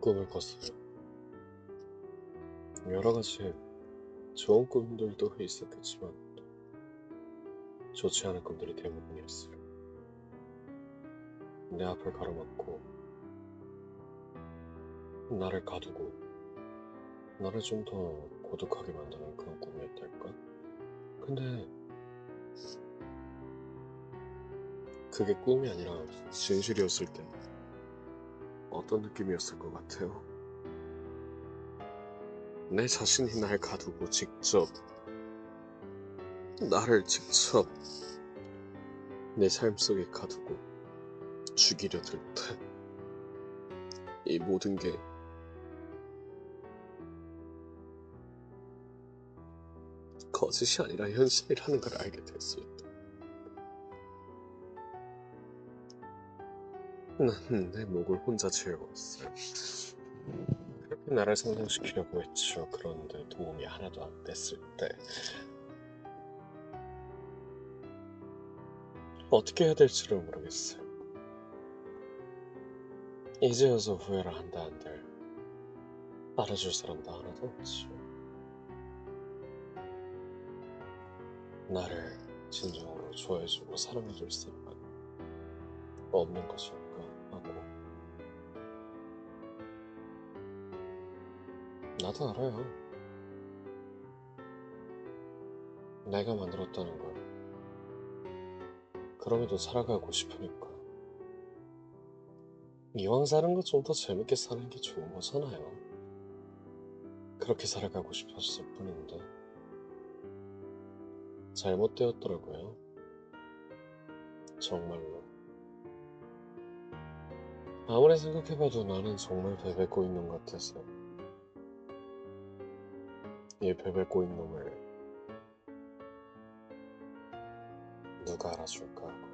꿈을 꿨어요. 여러 가지 좋은 꿈들도 있었겠지만 좋지 않은 꿈들이 대부분이었어요. 내 앞을 가로막고 나를 가두고 나를 좀 더 고독하게 만드는 그런 꿈이었달까? 근데 그게 꿈이 아니라 진실이었을 때 어떤 느낌이었을 것 같아요? 내 자신이 날 가두고 직접 나를 직접 내 삶 속에 가두고 죽이려 들 때 이 모든 게 거짓이 아니라 현실이라는 걸 알게 됐을 때난내 목을 혼자 지어왔어요. 그렇게 나를 성장시키려고 했죠. 그런데 도움이 하나도 안 됐을 때 어떻게 해야 될지를 모르겠어요. 이제 와서 후회를 한다 한들 알아줄 사람도 하나도 없죠. 나를 진정으로 좋아해주고 사랑해줄 사람은 없는 것일 나도 알아요. 내가 만들었다는 걸. 그럼에도 살아가고 싶으니까. 이왕 사는 거 좀 더 재밌게 사는 게 좋은 거잖아요. 그렇게 살아가고 싶었을 뿐인데. 잘못되었더라고요. 정말로. 아무리 생각해봐도 나는 정말 베베 꼬인 놈 같았어. 이 베베 꼬인 놈을 누가 알아줄까 하고.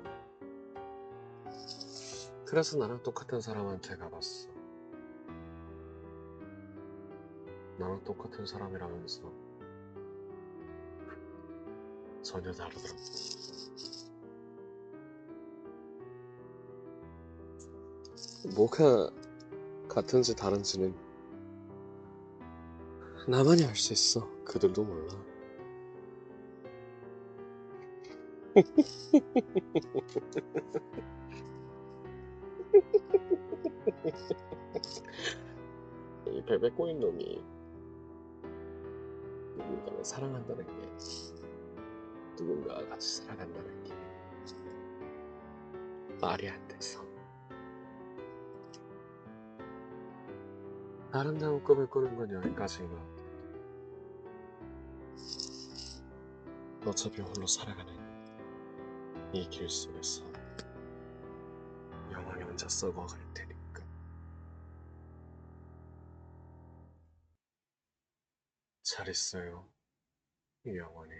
그래서 나랑 똑같은 사람한테 가봤어. 나랑 똑같은 사람이라면서 전혀 다르더라고. 뭐가 같은지 다른지는 나만이 알 수 있어. 그들도 몰라. 이 베베 꼬인 놈이 누군가를 사랑한다는 게 누군가와 같이 살아간다는 게 말이 안 돼서 아름다운 꿈을 꾸는 건 여기까지인 것 같아. 어차피 홀로 살아가는 이 길 속에서 영원히 혼자 썩어갈 테니까. 잘 있어요, 영원히.